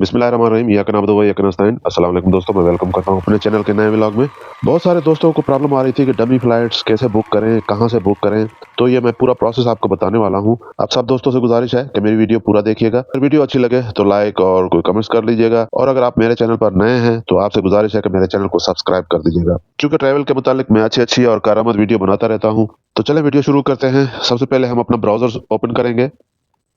बिस्मिल्लाहिर्रहमानिर्रहीम या कनाब दो या कनास्ताइन अस्सलाम वालेकुम दोस्तों, मैं वेलकम करता हूँ अपने चैनल के नए व्लॉग में। बहुत सारे दोस्तों को प्रॉब्लम आ रही थी कि डमी फ्लाइट्स कैसे बुक करें, कहाँ से बुक करें। तो ये मैं पूरा प्रोसेस आपको बताने वाला हूँ। आप सब दोस्तों से गुजारिश है कि मेरी वीडियो पूरा देखिएगा। अगर वीडियो अच्छी लगे तो लाइक और कोई कमेंट्स कर लीजिएगा। और अगर आप मेरे चैनल पर नए हैं तो आपसे गुजारिश है कि मेरे चैनल को सब्सक्राइब कर दीजिएगा। क्योंकि ट्रैवल के मुतालिक मैं अच्छी अच्छी और कारामद वीडियो बनाता रहता हूँ। तो चले वीडियो शुरू करते हैं। सबसे पहले हम अपना ब्राउज़र ओपन करेंगे।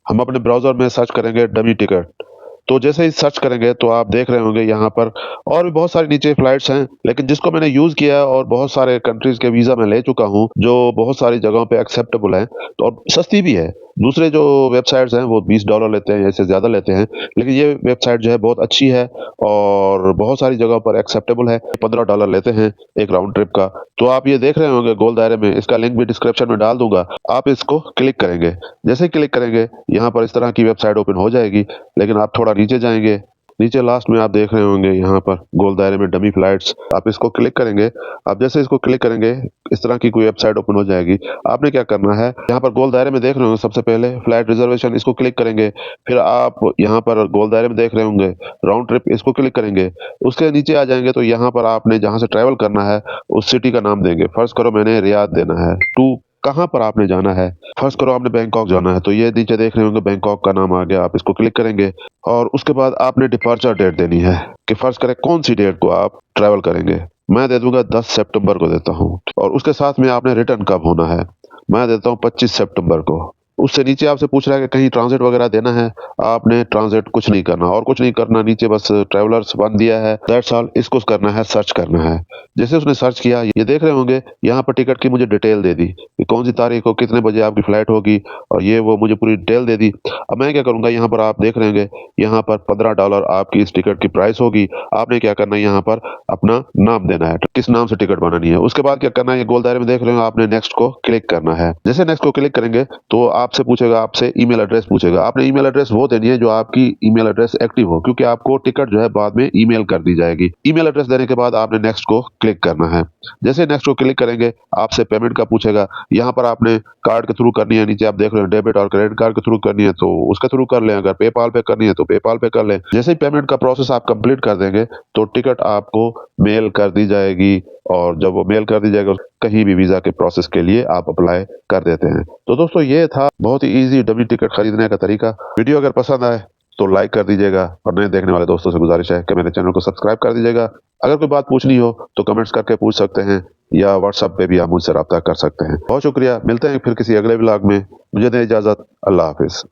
हम अपने ब्राउज़र में सर्च करेंगे डमी टिकट तो जैसे ही सर्च करेंगे तो आप देख रहे होंगे यहाँ पर और भी बहुत सारी नीचे फ्लाइट्स हैं, लेकिन जिसको मैंने यूज़ किया है और बहुत सारे कंट्रीज़ के वीज़ा मैं ले चुका हूँ, जो बहुत सारी जगहों पे एक्सेप्टेबल है तो और सस्ती भी है। दूसरे जो वेबसाइट्स हैं, वो 20 डॉलर लेते हैं ऐसे ज़्यादा लेते हैं, लेकिन ये वेबसाइट जो है बहुत अच्छी है और बहुत सारी जगहों पर एक्सेप्टेबल है। 15 डॉलर लेते हैं एक राउंड ट्रिप का। तो आप ये देख रहे होंगे गोल दायरे में, इसका लिंक भी डिस्क्रिप्शन में डाल दूँगा। आप इसको क्लिक करेंगे। जैसे क्लिक करेंगे, यहाँ पर इस तरह की वेबसाइट ओपन हो जाएगी, लेकिन आप थोड़ा नीचे जाएँगे नीचे लास्ट में आप देख रहे होंगे यहाँ पर गोल दायरे में डमी फ्लाइट्स आप इसको क्लिक करेंगे। आप जैसे इसको क्लिक करेंगे, इस तरह की कोई वेबसाइट ओपन हो जाएगी। आपने क्या करना है? यहाँ पर गोल दायरे में देख रहे होंगे सबसे पहले फ़्लाइट रिजर्वेशन इसको क्लिक करेंगे। फिर आप यहाँ पर गोल दायरे में देख रहे होंगे राउंड ट्रिप इसको क्लिक करेंगे। उसके नीचे आ जाएँगे तो यहाँ पर आपने जहाँ से ट्रेवल करना है, उस सिटी का नाम देंगे। फ़र्स्ट करो, मैंने रियाद देना है। टू कहाँ पर आपने जाना है? फ़र्स्ट करो आपने बैंकॉक जाना है तो ये नीचे देख रहे होंगे बैंकॉक का नाम आ गया, आप इसको क्लिक करेंगे और उसके बाद आपने डिपार्चर डेट देनी है कि फ़र्ज़ करें कौन सी डेट को आप ट्रैवल करेंगे। मैं दे दूँगा 10 सितंबर को देता हूँ और उसके साथ में आपने रिटर्न कब होना है? मैं देता हूँ 25 सितंबर को। उससे नीचे आपसे पूछ रहा है कि कहीं ट्रांजिट वगैरह देना है, आपने ट्रांजिट कुछ नहीं करना। और कुछ नहीं करना, नीचे बस ट्रेवलर्स बन दिया है दैट्स ऑल इसको करना है सर्च करना है। जैसे उसने सर्च किया, ये देख रहे होंगे, यहाँ पर टिकट की मुझे डिटेल दे दी कि कौन सी तारीख को कितने बजे आपकी फ़्लाइट होगी, और ये वो मुझे पूरी डिटेल दे दी। अब मैं क्या करूँगा, यहाँ पर आप देख रहे होंगे, यहाँ पर पंद्रह डॉलर आपकी इस टिकट की प्राइस होगी। आपने क्या करना है, यहाँ पर अपना नाम देना है, किस नाम से टिकट बनानी है। उसके बाद क्या करना है गोल दायरे में देख रहे हो, आपने नेक्स्ट को क्लिक करना है। जैसे नेक्स्ट को क्लिक करेंगे तो आपसे पूछेगा, आपसे ईमेल एड्रेस पूछेगा। आपने ईमेल एड्रेस वो देनी है जो आपकी ईमेल एड्रेस एक्टिव हो, क्योंकि आपको टिकट जो है बाद में ईमेल कर दी जाएगी। ईमेल एड्रेस देने के बाद आपने नेक्स्ट को क्लिक करना है। जैसे नेक्स्ट को क्लिक करेंगे, आपसे पेमेंट का पूछेगा, यहाँ पर आपने कार्ड के थ्रू करनी है, नीचे आप देख रहे हैं डेबिट और क्रेडिट कार्ड के थ्रू करनी है तो उसके थ्रू कर लें, अगर पेपाल पे करनी है तो पेपाल पे कर लें। जैसे ही पेमेंट का प्रोसेस आप कंप्लीट कर देंगे तो टिकट आपको मेल कर दी जाएगी। और जब वो मेल कर दी जाएगी कहीं भी वीज़ा के प्रोसेस के लिए आप अप्लाई कर देते हैं। तो दोस्तों, ये था बहुत ही इजी डबी टिकट खरीदने का तरीका। वीडियो अगर पसंद आए तो लाइक कर दीजिएगा और नए देखने वाले दोस्तों से गुजारिश है कि मेरे चैनल को सब्सक्राइब कर दीजिएगा। अगर कोई बात पूछनी हो तो कमेंट्स करके पूछ सकते हैं या व्हाट्सएप पे भी आप मुझसे रब्ता कर सकते हैं। बहुत शुक्रिया, मिलते हैं फिर किसी अगले ब्लॉग में। मुझे दें इजाज़त, अल्लाह हाफिज़।